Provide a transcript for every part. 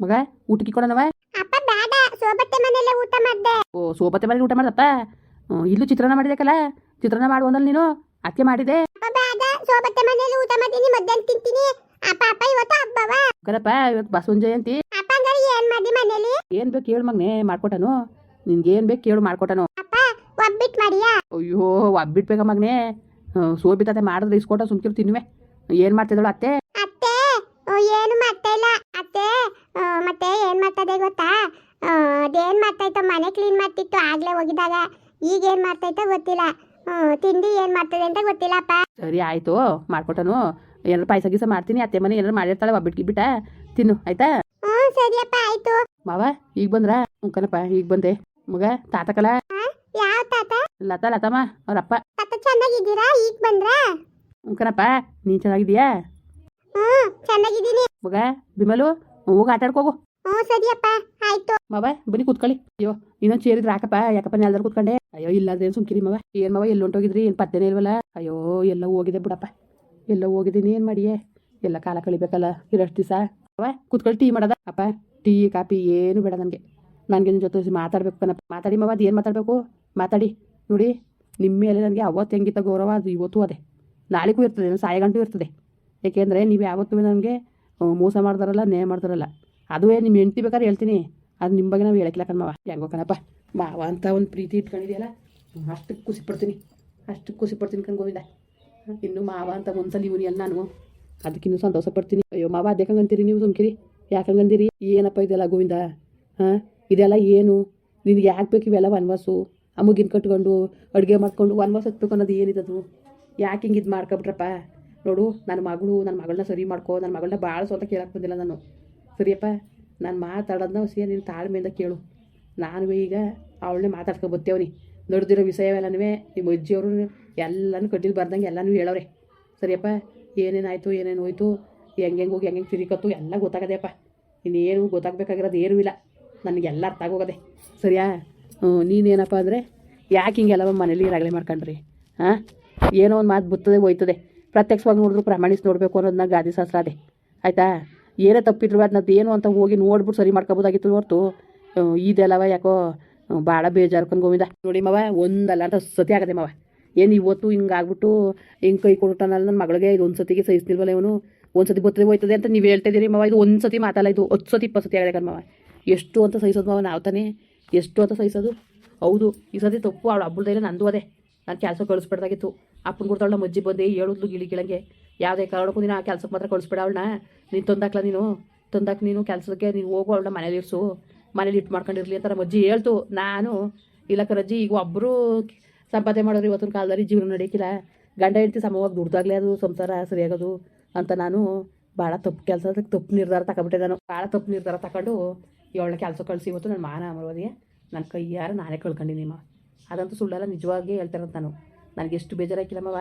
ಮಗ ಊಟಕ್ಕೆ ಕೊಡೋಣವ ಅಪ್ಪ ಬೇಡ. ಸೋಬತ್ತೆ ಮನೆಯಲ್ಲೇ ಊಟ ಮಾಡ್ದೆ. ಓ ಸೋಬತ್ತೆ ಮನೆಯಲ್ಲಿ ಊಟ ಮಾಡ್ದಪ್ಪ? ಇಲ್ಲೂ ಚಿತ್ರಾನ್ನ ಮಾಡಿದಕ್ಕಲ್ಲ ಚಿತ್ರಾನ್ನ ಮಾಡು ಅಂದಲ್ಲಿ ನೀನು? ಅತ್ತೆ ಮಾಡಿದೆ. ಅಪ್ಪ ಬೇಡ. ಸೋಬತ್ತೆ ಮನೆಯಲ್ಲಿ ಊಟ ಮಾಡ್ತೀನಿ ಮಧ್ಯಾಹ್ನ ತಿಂತೀನಿ. ಅಪ್ಪ ಅಪ್ಪ ಇವತ್ತು ಹಬ್ಬವ ಕರಪ್ಪ ಇವತ್ತು ಬಸವನ ಜಯಂತಿ ಅಪ್ಪ ಹಂಗಾರೆ ಏನ್ ಮಾಡಿ ಮನೇಲಿ ಏನು ಬೇಕು ಕೇಳು ಮಗನೆ ಮಾಡ್ಕೊಟ್ಟನು. ನಿನ್ಗೆ ಏನು ಬೇಕು ಕೇಳು ಮಾಡ್ಕೊಟ್ಟನು. ಅಪ್ಪ ಒಬ್ಬಿಟ್ ಮಾಡಿಯಾ? ಅಯ್ಯೋ ಒಬ್ಬಿಟ್ಬೇಕ ಮಗನೆ. ಸೋಬಿತತೆ ಮಾಡಿದ್ರೆ ಇಸ್ಕೊಟ ಸುಮ್ಕಿರು ತಿನ್ನುವೆ. ಏನ್ ಮಾಡ್ತಿದ್ದಳು ಅತ್ತೆ? ಅತ್ತೆ ಏನು ಮಾಡ್ತಾ ಇಲ್ಲ. ಅತ್ತೆ ಗೊತ್ತಾ? ಆ, ಮಾಡ್ತಾಯಿತ್ತು ಮಾಡ್ತಾ ಮನೆ ಕ್ಲೀನ್ ಮಾಡ್ತಿತ್ತು ಆಗ್ಲೇ ಹೋಗಿದಾಗ ಈಗ ಏನು ಮಾಡ್ತಾ ಗೊತ್ತಿಲ್ಲ. ತಿಂಡಿ ಏನು ಮಾಡ್ತದೆ ಅಂತ ಗೊತ್ತಿಲ್ಲಪ್ಪ. ಸರಿ ಆಯಿತು. ಮಾಡ್ಕೊಟ್ಟನು. ಏನಾರು ಪಾಯಸ ಗೀಸ ಮಾಡ್ತೀನಿ. ಅತ್ತೆ ಮನೆ ಏನಾರು ಮಾಡಿರ್ತಾಳೆ ಒಬ್ಬಿಟ್ಟು ಗಿಬ್ಬಿಟ ತಿನ್ನು ಆಯ್ತಾ? ಹ್ಞೂ ಸರಿಯಪ್ಪ ಆಯ್ತು. ಮಾವ ಈಗ ಬಂದ್ರ? ಕಣಪ್ಪ ಈಗ ಬಂದೆ. ಮಗ ತಾತಕಲ ಯಾವ ತಾತ? ಲತಾ ಲತಮ್ಮ ಅವ್ರಪ್ಪ ತಾತ ಚೆನ್ನಾಗಿದ್ದೀರಾ? ಈಗ ಬಂದ್ರಾ? ಕಣಪ್ಪ ನೀನು ಚೆನ್ನಾಗಿದೀಯಾ ಹ್ಞೂ ಚೆನ್ನಾಗಿದ್ದೀನಿ. ಮಗ ಬಿಮಲು ಹೋಗಿ ಆಟ ಆಡ್ಕೋಗು ಹ್ಞೂ ಆಯ್ತು. ಮಾವ, ಬನ್ನಿ ಕೂತ್ಕೊಳ್ಳಿ. ಅಯ್ಯೋ, ಇನ್ನೊಂದು ಚೇರಿದ್ರೆ ಹಾಕಪ್ಪ. ಯಾಕಪ್ಪ ನೆಲ್ದಾರ ಕೂತ್ಕೊಂಡೆ? ಅಯ್ಯೋ, ಇಲ್ಲಾದ್ರೆ ಸುಮ್ಕಿರಿ ಮವ? ಏನು ಮವ, ಎಲ್ಲಿ ಹೊಂಟೋಗಿದ್ರಿ? ಏನು ಪತ್ತೆನೇ ಇಲ್ವಲ್ಲ? ಅಯ್ಯೋ, ಎಲ್ಲ ಹೋಗಿದೆ ಬಿಡಪ್ಪ. ಎಲ್ಲ ಹೋಗಿದ್ದೀನಿ ಏನು ಮಾಡಿಯೇ? ಎಲ್ಲ ಕಾಲ ಕಳಿಬೇಕಲ್ಲ, ಇರಷ್ಟು ದಿವಸ. ಅವ ಕೂತ್ಕೊಳ್ಳಿ, ಟೀ ಮಾಡದ? ಅಪ್ಪ, ಟೀ, ಕಾಫಿ ಏನು ಬೇಡ ನನಗೆ. ನನಗೆ ನಿನ್ನ ಜೊತೆ ಮಾತಾಡ್ಬೇಕು ಕಣಪ್ಪ. ಮಾತಾಡಿ ಮವ ಅದು ಏನು ಮಾತಾಡಬೇಕು? ಮಾತಾಡಿ. ನೋಡಿ ನಿಮ್ಮ ಮೇಲೆ ನನಗೆ ಅವತ್ತು ಹೆಂಗಿತ್ತ ಗೌರವ, ಅದು ಇವತ್ತು ಅದೇ. ನಾಳೆಗೂ ಇರ್ತದೆ ಸಾಯಗಂಟು ಇರ್ತದೆ. ಏಕೆಂದರೆ ನೀವು ಯಾವತ್ತೂ ನನಗೆ ಮೋಸ ಮಾಡ್ತಾರಲ್ಲ ನೇ ಮಾಡ್ದಾರಲ್ಲ ಅದುವೇ ನಿಮ್ಮ ಹೆಂಡ್ತಿ ಬೇಕಾದ್ರೆ ಹೇಳ್ತೀನಿ. ಅದು ನಿಮ್ಮ ಬಗ್ಗೆ ನಾವು ಹೇಳಕ್ಕಿಲ್ಲ ಕಣಮ್ಮ ಹೆಂಗೋ ಕಣಪ್ಪ. ಮಾವ ಅಂತ ಒಂದು ಪ್ರೀತಿ ಇಟ್ಕೊಂಡಿದೆಯಲ್ಲ ಅಷ್ಟಕ್ಕೆ ಖುಷಿ ಪಡ್ತೀನಿ. ಅಷ್ಟಕ್ಕೆ ಖುಷಿ ಪಡ್ತೀನಿ ಕಣ್ ಗೋವಿಂದ. ಇನ್ನು ಮಾವ ಅಂತ ಒಂದ್ಸಲ ಇವನು ಎಲ್ಲ ನಾನು ಅದಕ್ಕಿನ್ನೂ ಸಂತೋಷ ಪಡ್ತೀನಿ. ಅಯ್ಯೋ, ಮಾವ, ಅದೇ ಹಂಗಂತೀರಿ ನೀವು ಸುಮ್ಕಿರಿ? ಯಾಕೆ ಹಂಗಂದಿರಿ ಏನಪ್ಪ ಇದೆಲ್ಲ ಗೋವಿಂದ? ಹಾಂ, ಇದೆಲ್ಲ ಏನು? ನಿನಗೆ ಯಾಕೆ ಬೇಕು ಇವೆಲ್ಲ ವನವಾಸು ಅಮ್ಮಗಿನ ಕಟ್ಕೊಂಡು, ಅಡುಗೆ ಮಾಡ್ಕೊಂಡು ವನವಾಸ ಹತ್ಬೇಕು ಅನ್ನೋದು ಏನಿದದು? ಯಾಕೆ ಹಿಂಗೆ ಇದು ಮಾಡ್ಕೊಬಿಟ್ರಪ್ಪ? ನೋಡು ನನ್ನ ಮಗಳು ನನ್ನ ಮಗಳನ್ನ ಸರಿ ಮಾಡ್ಕೊ ನನ್ನ ಮಗಳನ್ನ ಭಾಳ ಸ್ವಂತ ಕೇಳಕ್ಕೆ ಬಂದಿಲ್ಲ ನಾನು. ಸರಿಯಪ್ಪ, ನಾನು ಮಾತಾಡೋದನ್ನ ಸಿಯ ನೀನು ತಾಳ್ಮೆಯಿಂದ ಕೇಳು. ನಾನು ಈಗ ಅವಳನ್ನೇ ಮಾತಾಡ್ಕೊ ಬತ್ತೇವನಿ ನಡೆದಿರೋ ವಿಷಯವೆಲ್ಲನೂ ನಿಮ್ಮ ಅಜ್ಜಿಯವರು ಎಲ್ಲನೂ ಕಟ್ಟಿಲ್ ಬರ್ದಂಗೆ ಎಲ್ಲನೂ ಹೇಳವ್ರೆ. ಸರಿಯಪ್ಪ, ಏನೇನಾಯಿತು, ಏನೇನು ಹೋಯ್ತು, ಹೆಂಗೆ ಹೆಂಗೆ ಹೋಗಿ, ಹೆಂಗೆ ಹೆಂಗೆ ಎಲ್ಲ ಗೊತ್ತಾಗದೆಯಪ್ಪ. ಇನ್ನೇನು ಗೊತ್ತಾಗಬೇಕಾಗಿರೋದು ಏನೂ ಇಲ್ಲ. ನನಗೆಲ್ಲ ಅರ್ಥ ಆಗೋಗದೆ. ಸರಿಯಾ? ಹ್ಞೂ, ನೀನೇನಪ್ಪ ಅಂದರೆ, ಯಾಕೆ ಹಿಂಗೆಲ್ಲ ಮನೇಲಿ ರಗಳೆ ಮಾಡ್ಕೊಂಡ್ರಿ ಹಾಂ? ಏನೋ ಒಂದು ಮಾತು ಬುತ್ತದೆ ಹೋಯ್ತದೆ. ಪ್ರತ್ಯಕ್ಷವಾಗಿ ನೋಡಿದ್ರು ಪ್ರಮಾಣಿಸಿ ನೋಡಬೇಕು ಅನ್ನೋದನ್ನ ಗಾದಿ ಶಾಸ್ತ್ರ ಅದೇ ಆಯಿತಾ? ಏನೇ ತಪ್ಪಿದ್ರು ಅದನ್ನ ಏನು ಅಂತ ಹೋಗಿ ನೋಡ್ಬಿಟ್ಟು ಸರಿ ಮಾಡ್ಕೋಬೋದಾಗಿತ್ತು ಹೊರ್ತು. ಇದೆಲ್ಲವ ಯಾಕೋ ಭಾಳ ಬೇಜಾರು ಗೋವಿಂದ. ನೋಡಿ ಮಾವ, ಒಂದಲ್ಲ ಅಂತ ಸತಿ ಆಗದೆ ಮಾವ. ಏನು ಇವತ್ತು ಹಿಂಗೆ ಆಗ್ಬಿಟ್ಟು ಹಿಂಗೆ ಕೈ ಕೊಡ್ತಾನಲ್ಲ ನನ್ನ ಮಗಳಿಗೆ, ಇದು ಒಂದು ಸತಿಗೆ ಸಹಿಸ್ತಿಲ್ವಲ್ಲ ಇವನು? ಒಂದು ಸತಿ ಬರ್ತದೆ ಹೋಯ್ತದೆ ಅಂತ ನೀವು ಹೇಳ್ತಾ ಮಾವ. ಇದು ಒಂದು ಸತಿ ಮಾತಲ್ಲ ಇದು, ಹತ್ತು ಸತಿ, ಇಪ್ಪತ್ತು ಸತಿ ಆಗದೆ ಮವ. ಎಷ್ಟು ಅಂತ ಸಹಿಸೋದು ಮಾವ ನಾವು ತಾನೇ? ಎಷ್ಟು ಅಂತ ಸಹಿಸೋದು? ಹೌದು, ಈ ಸತಿ ತಪ್ಪು, ಅವಳು ಹಬ್ಬದ ನಂದು ಅದೇ. ನಾನು ಕೆಲಸ ಕಳಿಸ್ಬಿಡ್ದಾಗಿತ್ತು. ಅಪ್ಪನ ಕೊಡ್ತಾಳೆ ನಮ್ಮ ಅಜ್ಜಿ ಬಂದೆ ಹೇಳಿದ್ಲು ಗಿಳಿ ಗಿಳಂಗೆ ಯಾವುದೇ ಕಾರಣಕ್ಕೂ ನೀನು ಆ ಕೆಲಸಕ್ಕೆ ಮಾತ್ರ ಕಳಿಸ್ಬೇಡ ಅವಳನ್ನ. ನೀನು ತಂದಾಕ್ಲ ನೀನು. ತಂದಾಕ್ ನೀನು ಕೆಲಸಕ್ಕೆ, ನೀನು ಹೋಗು ಅವಳನ್ನ ಮನೇಲಿ ಇರಿಸು. ಮನೇಲಿ ಇಟ್ಟು ಮಾಡ್ಕೊಂಡಿರಲಿ ಅಂತ ನಮ್ಮ ಅಜ್ಜಿ ಹೇಳ್ತು. ನಾನು ಇಲ್ಲಕ್ಕ ರಜ್ಜಿ ಈಗ ಒಬ್ಬರು ಸಂಪಾದನೆ ಮಾಡೋರು ಇವತ್ತಿನ ಕಾಲದಲ್ಲಿ ಜೀವನ ನಡೆಯಕಿಲ್ಲ ಗಂಡ ಹೆಂಡತಿ ಸಮವಾಗಿ ದುಡ್ದಾಗಲೇ ಅದು ಸಂಸಾರ ಸರಿಯಾಗೋದು ಅಂತ ನಾನು ಭಾಳ ತಪ್ಪು ಕೆಲಸ, ತಪ್ಪು ನಿರ್ಧಾರ ತಗೊಂಬಿಟ್ಟೆ ನಾನು. ಭಾಳ ತಪ್ಪು ನಿರ್ಧಾರ ತಗೊಂಡು ಇವಳನ್ನ ಕೆಲಸ ಕಳಿಸಿ ಇವತ್ತು ನನ್ನ ಮಾನ ಅಮರವಾದಿಗೆ ನನ್ನ ಕೈಯಾರ ನಾನೇ ಕಳ್ಕೊಂಡಿನಿ ಮಾ. ಅದಂತೂ ಸುಳ್ಳಲ್ಲ ನಿಜವಾಗಿ ಹೇಳ್ತಾರಂತ ನಾನು. ನನಗೆ ಎಷ್ಟು ಬೇಜಾರಾಕಿಲ್ಲ ಮವ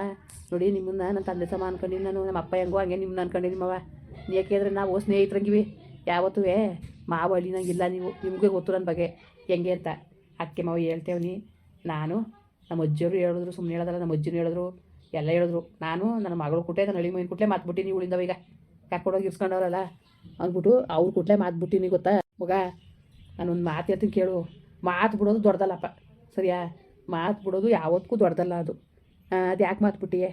ನೋಡಿ, ನಿಮ್ಮನ್ನ ನನ್ನ ತಂದೆ ಸಮ ಅನ್ಕೊಂಡಿನಿ ನಾನು, ನಮ್ಮ ಅಪ್ಪ ಹೆಂಗೋ ಹಂಗೆ ನಿಮ್ಮನ್ನ ಅನ್ಕೊಂಡಿನಿ ಮವ ಯಾಕೆಂದರೆ ನಾವು ಸ್ನೇಹಿತರಂಗಿವಿ. ಯಾವತ್ತೂ ಮಾವ ಹಳ್ಳಿನಂಗಿಲ್ಲ ನೀವು. ನಿಮಗೆ ಗೊತ್ತು ನನ್ನ ಬಗ್ಗೆ. ಹೆಂಗೆ ಅಂತ. ಅಕ್ಕೆ ಮಾವ ಹೇಳ್ತೇವನಿ ನಾನು ನಮ್ಮ ಅಜ್ಜಿಯವರು ಹೇಳಿದ್ರು ಸುಮ್ಮನೆ ಹೇಳೋದಲ್ಲ, ನಮ್ಮ ಅಜ್ಜಿನೂ ಹೇಳಿದ್ರು, ಎಲ್ಲ ಹೇಳಿದ್ರು. ನಾನು ನನ್ನ ಮಗಳು ಕುಟ್ಟೆ ನನ್ನ ಹಳಿ ಮೈನ್ ಕುಟ್ಲೆ ಮಾತ್ಬಿಟ್ಟಿನಿ ಉಳಿದವ ಈಗ. ಕರ್ಕೊಂಡೋಗಿ ಇರ್ಸ್ಕೊಂಡವ್ರಲ್ಲ. ಅಂದ್ಬಿಟ್ಟು ಅವ್ರ ಕುಟ್ಲೆ ಮಾತ್ಬಿಟ್ಟಿನಿ ಗೊತ್ತಾ. ಮಗ, ನಾನೊಂದು ಮಾತು ಹೇಳ್ತೀನಿ ಕೇಳು. ಮಾತು ಬಿಡೋದು ದೊಡ್ಡದಲ್ಲಪ್ಪ. ಸರಿಯಾ? ಮಾತು ಬಿಡೋದು ಯಾವತ್ತಿಗೂ ದೊಡ್ಡದಲ್ಲ ಅದು. ಅದು ಯಾಕೆ ಮಾತು ಬಿಟ್ಟಿಯೇ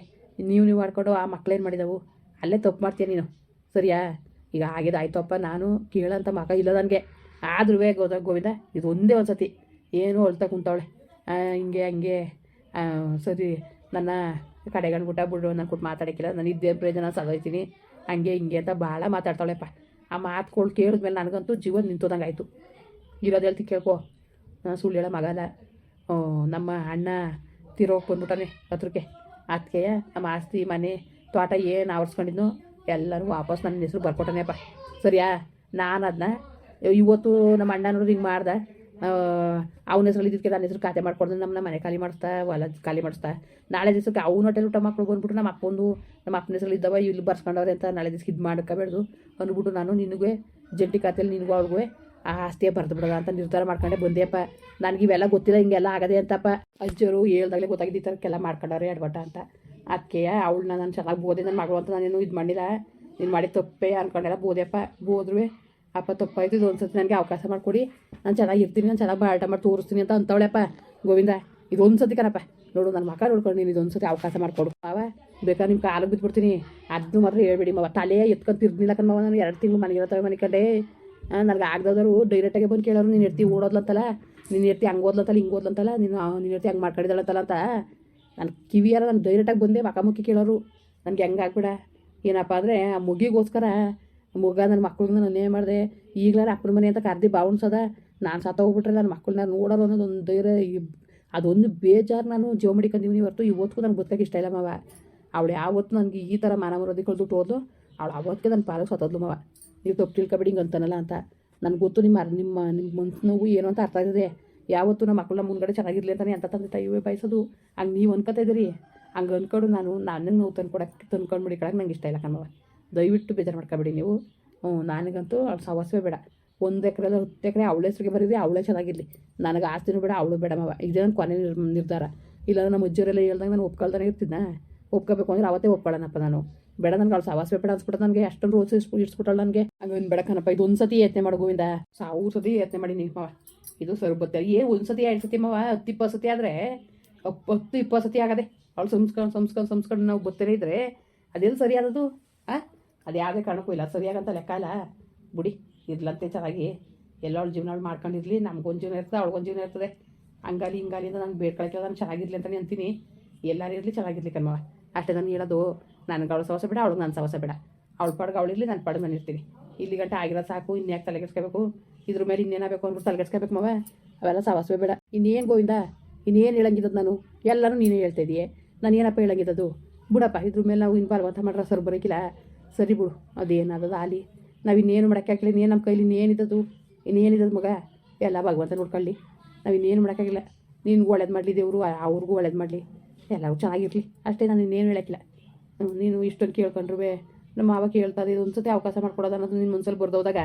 ನೀವು ನೀವು ಮಾಡ್ಕೊಂಡು ಆ ಮಕ್ಳೇನು ಮಾಡಿದವು. ಅಲ್ಲೇ ತಪ್ಪು ಮಾಡ್ತೀಯ ನೀನು? ಸರಿಯಾ? ಈಗ ಆಗಿದ್ದು ಆಯ್ತಪ್ಪ, ನಾನು ಕೇಳೋಂಥ ಮಗ ಇಲ್ಲ ನನಗೆ. ಆದ್ರೂ ಗೋದ ಗೋವಿಂದ ಇದು ಒಂದೇ ಒಂದು ಸತಿ ಏನು ಹೊಲ್ತಾ ಕುಂತವಳೆ. ಹಿಂಗೆ, ಹಂಗೆ. ಸರಿ, ನನ್ನ ಕಡೆಗಣ್ಬಿಟ್ಟ ಬಿಡು, ನಾನು ಕೊಟ್ಟು ಮಾತಾಡೋಕ್ಕಿಲ್ಲ. ನಾನು ಇದ್ದೇ ಪ್ರಯೋಜನ ಸದೋಯ್ತೀನಿ. ಹಂಗೆ, ಹಿಂಗೆ ಅಂತ ಭಾಳ ಮಾತಾಡ್ತಾಳೆಪ್ಪ ಆ ಮಾತುಗಳು ಕೇಳಿದ್ಮೇಲೆ ನನಗಂತೂ ಜೀವನ ನಿಂತೋದಂಗೆ ಆಯಿತು ಇರೋದು ಹೇಳ್ತಿ ಕೇಳ್ಕೊ. ನಾನು ಸುಳ್ಳು ಹೇಳೋ ಮಗಲ್ಲ ನಮ್ಮ ಅಣ್ಣ ತಿರೋಗಿ ಬಂದ್ಬಿಟ್ಟಾನೆ ಹತ್ರಕ್ಕೆ. ಅದಕ್ಕೆ ನಮ್ಮ ಆಸ್ತಿ, ಮನೆ, ತೋಟ ಏನು ಆವರ್ಸ್ಕೊಂಡಿದ್ನೋ ಎಲ್ಲರೂ ವಾಪಸ್ ನನ್ನ ಹೆಸರು ಬರ್ಕೊಟ್ಟಾನೆಪ್ಪ ಸರಿಯಾ? ನಾನು ಅದನ್ನ ಇವತ್ತು ನಮ್ಮ ಅಣ್ಣನವ್ರು ಹಿಂಗೆ ಮಾಡ್ದೆ. ಅವನ ಹೆಸರಲ್ಲಿ ಇದಕ್ಕೆ ನನ್ನ ಹೆಸರು ಖಾತೆ ಮಾಡ್ಕೊಡ್ದು ನಮ್ಮನ್ನ ಮನೆ ಖಾಲಿ ಮಾಡಿಸ್ತಾ, ಹೊಲ ಖಾಲಿ ಮಾಡಿಸ್ತಾ. ನಾಳೆ ದಿವಸಕ್ಕೆ ಅವ್ನ ಹೊಟ್ಟೆಲಿ ಊಟ ಮಕ್ಕಳು ಬಂದ್ಬಿಟ್ಟು ನಮ್ಮ ಅಪ್ಪಂದು, ನಮ್ಮ ಅಪ್ಪನ ಹೆಸರು ಇದ್ದಾವ, ಇಲ್ಲಿ ಬರ್ಸ್ಕೊಂಡವ್ರೆ ಅಂತ ನಾಳೆ ದಿವಸಕ್ಕೆ ಇದು ಮಾಡ್ಕೋಬೇಡ್ದು ಅಂದ್ಬಿಟ್ಟು ನಾನು ನಿನಗೆ ಜಂಟಿ ಖಾತೆಯಲ್ಲಿ ನಿನಗೂ ಅವ್ರಿಗೂ ಆ ಆಸ್ತಿಯ ಬರ್ದು ಬಿಡೋದ ಅಂತ ನಿರ್ಧಾರ ಮಾಡ್ಕೊಂಡೆ. ಬಂದೆಪ್ಪ, ನನಗೆ ಇವೆಲ್ಲ ಗೊತ್ತಿಲ್ಲ, ಹಿಂಗೆಲ್ಲ ಆಗದೆ ಅಂತಪ್ಪ. ಅಜ್ಜರು ಹೇಳ್ದಾಗಲೇ ಗೊತ್ತಾಗಿದ್ದು ಈ ಥರಕ್ಕೆಲ್ಲ ಮಾಡ್ಕೊಂಡವ್ರೆ ಎಡ್ಬಟ್ಟ ಅಂತ. ಅದಕ್ಕೆ ಅವಳು ನಾನು ಚೆನ್ನಾಗಿ ಬೋದೆ ನನ್ನ ಮಗಳು ಅಂತ ನಾನೇನು ಇದು ಮಾಡಿಲ್ಲ. ನೀನು ಮಾಡಿ ತಪ್ಪೇ ಅನ್ಕೊಂಡೆಲ್ಲ ಬೋದೆಪ್ಪ. ಬೋದ್ರೂ ಅಪ್ಪ ತಪ್ಪಾಯ್ತು ಇದು ಒಂದ್ಸತಿ ನನಗೆ ಅವಕಾಶ ಮಾಡಿಕೊಡಿ. ನಾನು ಚೆನ್ನಾಗಿರ್ತೀನಿ ನಾನು ಚೆನ್ನಾಗಿ ಬಾಟ ಮಾಡಿ ತೋರಿಸ್ತೀನಿ ಅಂತ ಅಂತವಳೆಪ್ಪ. ಗೋವಿಂದ ಇದು ಒಂದ್ಸತಿ ಕಣಪ್ಪ. ನೋಡು ನನ್ನ ಮಕ್ಕ ನೋಡ್ಕೊಂಡು ನೀನು ಇದೊಂದ್ಸತಿ ಅವಕಾಶ ಮಾಡಿಕೊಡು. ಅವ ಬೇಕಾದ್ರೆ ನಿಮ್ಮ ಕಾಲಿಗೆ ಬಿದ್ದುಬಿಡ್ತೀನಿ ಅದನ್ನು ಮಾತ್ರ ಹೇಳ್ಬೇಡಿ ಮಾವ. ತಲೆ ಎತ್ಕೊಂಡು ತಿರ್ದಿಲ್ಲ ಕಣ್ ಮಾವ ನಾನು. ಎರಡು ತಿಂಗಳು ಮನೆಗಿರತ್ತವೆ ಮನೆ ಕಡೆ. ನನಗೆ ಆಗದವ್ರು ಡೈರೆಕ್ಟಾಗೆ ಬಂದು ಕೇಳೋರು, ನೀನು ಎರ್ತಿ ಓಡೋದ್ಲತ್ತಲ್ಲ ನೀನು ಎತ್ತಿ ಹಂಗೆ ಓದ್ಲತ್ತಲ್ಲ ಹಿಂಗೆ ಓದ್ಲಂತಲ್ಲ, ನೀನು ನೀನು ಇರ್ತಿ ಹಂಗೆ ಮಾಡ್ಕೊಂಡಿದ್ದಳತ್ತಲ್ಲ ಅಂತ ನಾನು ಕಿವಿಯಾರ ನಾನು ಡೈರೆಕ್ಟಾಗಿ ಬಂದೆ ಮಕ್ಕಮುಕ್ಕಿ ಕೇಳೋರು. ನನಗೆ ಹೆಂಗೆ ಆಗ್ಬಿಡ? ಏನಪ್ಪ ಅಂದರೆ ಆ ಮುಗಿಗೋಸ್ಕರ ಮುಗ ನನ್ನ ಮಕ್ಕಳನ್ನ ನಾನು ಏನು ಮಾಡಿದೆ. ಈಗಲಾರ ಅಪ್ಪನ ಮನೆ ಅಂತ ಕರ್ದು ಬಾವುಣ್ಸದ ನಾನು ಸತ್ತ ಹೋಗ್ಬಿಟ್ರೆ ನನ್ನ ಮಕ್ಕಳನ್ನ ನೋಡೋರು ಅನ್ನೋದು ಒಂದು ಧೈರ್ಯ, ಈ ಅದೊಂದು ಬೇಜಾರು ನಾನು ಜೀವ ಮಡಿಕೊಂಡಿವ್ನಿ ಹೊರತು. ಇವತ್ತಿಗೂ ನನಗೆ ಗೊತ್ತಾಗಿ ಇಷ್ಟ ಇಲ್ಲ ಮಾವ. ಅವಳು ಯಾವತ್ತು ನನಗೆ ಈ ಥರ ಮಾನ ಮರೋದಿ ಕಳ್ದುಟ್ಟು ಹೋದ್ಲು, ಅವಳು ಅವತ್ತಿಗೆ ನನ್ನ ಪಾಲಕ್ಕೆ ಸತ್ತೋದ್ಲು ಮಾವ. ನೀವು ತಪ್ಪು ತಿಳ್ಕೊಬೇಡಿ ಹಿಂಗೆ ಅಂತಾನಲ್ಲ ಅಂತ. ನನಗೆ ಗೊತ್ತು ನಿಮ್ಮ ನಿಮ್ಮ ನಿಮ್ಮ ಮನ್ಸು ನೋವು ಏನು ಅಂತ ಅರ್ಥ ಆಗಿದೆ ಯಾವತ್ತೂ ನಮ್ಮ ಮಕ್ಕಳನ್ನ ಮುಂದ್ಗಡೆ ಚೆನ್ನಾಗಿರಲಿ ಅಂತಾನೆ ಅಂತ ತಂದೆ ತಾಯಿವೇ ಬಯಸೋದು. ಹಂಗೆ ನೀವು ಅನ್ಕೊತಾಯಿದ್ದೀರಿ ಹಂಗೆ ಅಂದ್ಕೊಂಡು ನಾನು ನನಗೆ ನೋವು ತಂದ್ಕೊಡಕ್ಕೆ ತಂದ್ಕೊಂಡು ಮಡಿಕೊಳಕ್ಕೆ ನಂಗೆ ಇಷ್ಟ ಇಲ್ಲ ಕಣವ ದಯವಿಟ್ಟು ಬೇಜಾರು ಮಾಡ್ಕೊಬೇಡಿ ನೀವು. ಹ್ಞೂ ನನಗಂತೂ ಅವ್ಳು ಸವಾಸವೇ ಬೇಡ. ಒಂದು ಎಕರೆ ಹತ್ತು ಎಕರೆ ಅವಳ ಹೆಸರಿಗೆ ಬರೀರಿ, ಅವಳೇ ಚೆನ್ನಾಗಿರಲಿ. ನನಗೆ ಆಸ್ತಿನೂ ಬೇಡ, ಅವಳು ಬೇಡ ಮಾವ. ಇದೇ ನನ್ನ ಕೊನೆ ನಿರ್- ನಿರ್ಧಾರ. ಇಲ್ಲಾಂದ್ರೆ ನಮ್ಮ ಅಜ್ಜರೆಲ್ಲ ಹೇಳ್ದಂಗೆ ನಾನು ಒಪ್ಕೊಳ್ತಾನೆ ಇರ್ತಿದ್ನ ಒಪ್ಕೋಬೇಕು ಅಂದ್ರೆ ಅವತ್ತೇ ಒಪ್ಕೊಳ್ಳೋಣಪ್ಪ ನಾನು. ಬೇಡ ನನ್ಗೆ, ಅವ್ಳು ಸಾವಾಸ ಬೇಡ ಅನ್ಸ್ಬಿಟ್ಟ ನನಗೆ, ಅಷ್ಟೊಂದು ರೋಸ್ ಇಡ್ಸ್ಬಿಟ್ಟಳು ನನಗೆ. ಹಂಗೆ ಬೇಡ ಕಣಪ್ಪ ಇದು ಒಂದ್ಸತಿ ಯತ್ನೆ ಮಾಡು ಗೋವಿಂದ. ಸಾವಿರ ಸತಿ ಯತ್ನೆ ಮಾಡಿ ನೀವು ಮಾವ. ಇದು ಸರ್ ಬತ್ತೆ ಏ ಒಂದು ಸತಿ ಎರಡು ಸತಿ ಮಾವ, ಹತ್ತು ಇಪ್ಪತ್ತು ಸತಿ ಆದರೆ ಹತ್ತು ಇಪ್ಪತ್ತು ಸತಿ ಆಗದೆ. ಅವಳು ಸಂಸ್ಕೊಂಡು ಸಂಸ್ಕೊಂಡು ಸಂಸ್ಕೊಂಡು ನಾವು ಗೊತ್ತೇ ಇದ್ರೆ, ಅದೆಲ್ಲ ಸರಿ ಆದದು ಆ? ಅದು ಯಾವುದೇ ಕಾರಣಕ್ಕೂ ಇಲ್ಲ. ಸರಿಯಾಗಂತ ಲೆಕ್ಕ ಅಲ್ಲ. ಬಿಡಿ, ಇರ್ಲಂತೆ ಚೆನ್ನಾಗಿ. ಎಲ್ಲ ಅವಳು ಜೀವನ ಅವಳು ಮಾಡ್ಕೊಂಡಿರ್ಲಿ. ನಮ್ಗೊಂದು ಜೀವನ ಇರ್ತದೆ, ಅವ್ಳಿಗೊಂದು ಜೀವನ ಇರ್ತದೆ. ಹಂಗಾಲಿ ಹಿಂಗಾಲಿ ಅಂತ ನಾನು ಬೇಡ್ಕೊಳಕ್ಕೆ ನಾನು ಚೆನ್ನಾಗಿರ್ಲಿ ಅಂತಲೇ ಅಂತೀನಿ. ಎಲ್ಲರೂ ಇರಲಿ, ಚೆನ್ನಾಗಿರ್ಲಿ ಕಣ್ಮವ ಅಷ್ಟೇ ನಾನು ಹೇಳೋದು. ನನಗೆ ಅವಳು ಸವಸ ಬೇಡ, ಅವಳಿಗೆ ನನ್ನ ಸವಸ ಬೇಡ. ಅವಳ ಪಾಡ್ಗೆ ಅವಳಿರ್ಲಿ ನನ್ನ ಪಾಡ್ಗೆ ನಾನು ಇರ್ತೀನಿ. ಇಲ್ಲಿ ಗಂಟೆ ಆಗಿರೋ ಸಾಕು ಇನ್ಯಾಕೆ ತಲೆಗೆಡ್ಸ್ಕೋಬೇಕು ಇದ್ರ ಮೇಲೆ ಇನ್ನೇನಾಗಬೇಕು ಅಂದ್ಬಿಟ್ಟು ತಲೆಗೆಡ್ಸ್ಕೋಬೇಕು ಮವ? ಅವೆಲ್ಲ ಸವಸವೇ ಬೇಡ. ಇನ್ನೇನು ಗೋವಿಂದ? ಇನ್ನೇನು ಹೇಳಂಗಿದ್ದದ್ದು ನಾನು? ಎಲ್ಲರೂ ನೀನೇ ಹೇಳ್ತಾ ಇದೆಯೇ. ನಾನು ಏನಪ್ಪ ಹೇಳಂಗಿದ್ದದು ಬಿಡಪ್ಪ, ಇದ್ರ ಮೇಲೆ ನಾವು ಇನ್ನು ಬಲವಂತ ಮಾಡ್ರೆ ಸರ್ ಬರೋಕಿಲ್ಲ. ಸರಿ ಬಿಡು, ಅದೇನಾದದ ಆಲಿ ನಾವು ಇನ್ನೇನು ಮಾಡೋಕ್ಕಾಗಿಲ್ಲ ಇನ್ನೇನು ನಮ್ಮ ಕೈಲಿ ಇನ್ನೇನಿದ್ದದು ಇನ್ನೇನಿದ್ದದು ಮಗ? ಎಲ್ಲ ಭಗವಂತ ನೋಡ್ಕೊಳ್ಳಿ. ನಾವು ಇನ್ನೇನು ಮಾಡೋಕ್ಕಾಗಿಲ್ಲ ನಿನ್ಗೂ ಒಳ್ಳೇದು ಮಾಡಲಿ ದೇವರು, ಅವ್ರಿಗೂ ಒಳ್ಳೇದು ಮಾಡಲಿ. ಎಲ್ಲರೂ ಚೆನ್ನಾಗಿರಲಿ. ಅಷ್ಟೇ, ನಾನು ಇನ್ನೇನು ಹೇಳೋಕ್ಕಿಲ್ಲ. ನೀನು ಇಷ್ಟೊಂದು ಕೇಳ್ಕೊಂಡ್ರು ನಮ್ಮ ಮಾವ ಕೇಳ್ತಾ ಇದು ಒಂದ್ಸತಿ ಅವಕಾಶ ಮಾಡ್ಕೊಡೋದು ಅನ್ನೋದು ನಿನ್ನ ಮನ್ಸಲ್ಲಿ ಬರ್ದೋದಾಗ.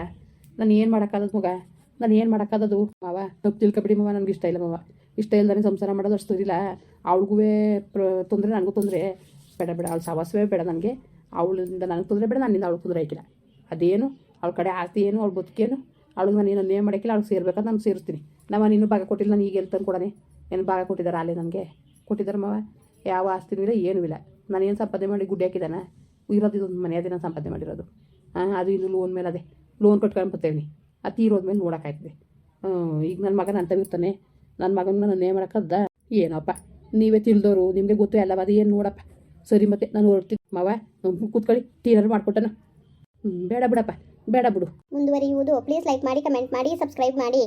ನಾನು ಏನು ಮಾಡೋಕ್ಕಾದದು ಮಗ? ನಾನು ಏನು ಮಾಡೋಕ್ಕಾದದು? ಮಾವ ತಪ್ಪು ತಿಳ್ಕೊಬಿಡಿ ಮಾವ, ನನಗೆ ಇಷ್ಟ ಇಲ್ಲ ಮಾವ. ಇಷ್ಟ ಇಲ್ದಾನೆ ಸಂಸಾರ ಮಾಡೋದು ಅಷ್ಟು ಇಲ್ಲ ಅವಳಿಗೂ ಪ್ರ, ತೊಂದರೆ ನನಗೂ ತೊಂದರೆ. ಬೇಡ ಬೇಡ, ಅವಳು ಸವಾಸವೇ ಬೇಡ ನನಗೆ. ಅವಳಿಂದ ನನಗೆ ತೊಂದರೆ ಬೇಡ, ನನ್ನಿಂದ ಅವಳು ತೊಂದರೆ ಆಯ್ತಿಲ್ಲ ಅದೇನು? ಅವಳ ಕಡೆ ಆಸ್ತಿ ಏನು? ಅವಳು ಬದುಕೇನು? ಅವಳಿಗೆ ನಾನು ಏನು ನೇಮ್ ಮಾಡೋಕ್ಕಿಲ್ಲ ಅವಳು ಸೇರ್ಬೇಕಂತ ನಾನು ಸೇರಿಸ್ತೀನಿ. ನಮ್ಮ ನೀನು ಭಾಗ ಕೊಟ್ಟಿಲ್ಲ, ನಾನು ಈಗ ಎಲ್ಲಿ ತಂದು ಕೊಡೋಣ ಏನು ಭಾಗ ಕೊಟ್ಟಿದ್ದಾರೆ ಅಲ್ಲೇ ನನಗೆ? ಕೊಟ್ಟಿದ್ದಾರೆ ಮಾವ? ಯಾವ ಆಸ್ತಿನೂ ಇಲ್ಲ, ಏನೂ ಇಲ್ಲ. ನಾನು ಏನು ಸಂಪಾದನೆ ಮಾಡಿ ಗುಡ್ಡೆ ಹಾಕಿದ್ದಾನೆ ಇರೋದು ಇದೊಂದು ಮನೆ, ಅದೇ ಸಂಪಾದನೆ ಮಾಡಿರೋದು. ಹಾಂ ಅದು ಇನ್ನು ಲೋನ್ ಮೇಲೆ ಅದೇ. ಲೋನ್ ಕಟ್ಕೊಂಡು ಬರ್ತೇವೆ ಆ ತೀರೋದ ಮೇಲೆ ನೋಡೋಕ್ಕಾಯ್ತದೆ ಈಗ ನನ್ನ ಮಗ ನನ್ನ ಇರ್ತಾನೆ. ನನ್ನ ಮಗನ ನಾನು ನೇ ಮಾಡೋಕ್ಕದ್ದ ಏನಪ್ಪ, ನೀವೇ ತಿಳಿದವರು ನಿಮಗೆ ಗೊತ್ತು ಎಲ್ಲ ಅದು ಏನು ನೋಡಪ್ಪ. ಸರಿ ಮತ್ತೆ, ನಾನು ಹೊರಡ್ತೀನಿ. ಮಾವ ಕೂತ್ಕೊಳ್ಳಿ ಟೀನರ್ ಮಾಡ್ಕೊಟ್ಟನ. ಬೇಡ ಬಿಡಪ್ಪ, ಬೇಡ ಬಿಡು. ಮುಂದುವರಿಯುವುದು. ಪ್ಲೀಸ್ ಲೈಕ್ ಮಾಡಿ ಕಮೆಂಟ್ ಮಾಡಿ ಸಬ್ಸ್ಕ್ರೈಬ್ ಮಾಡಿ.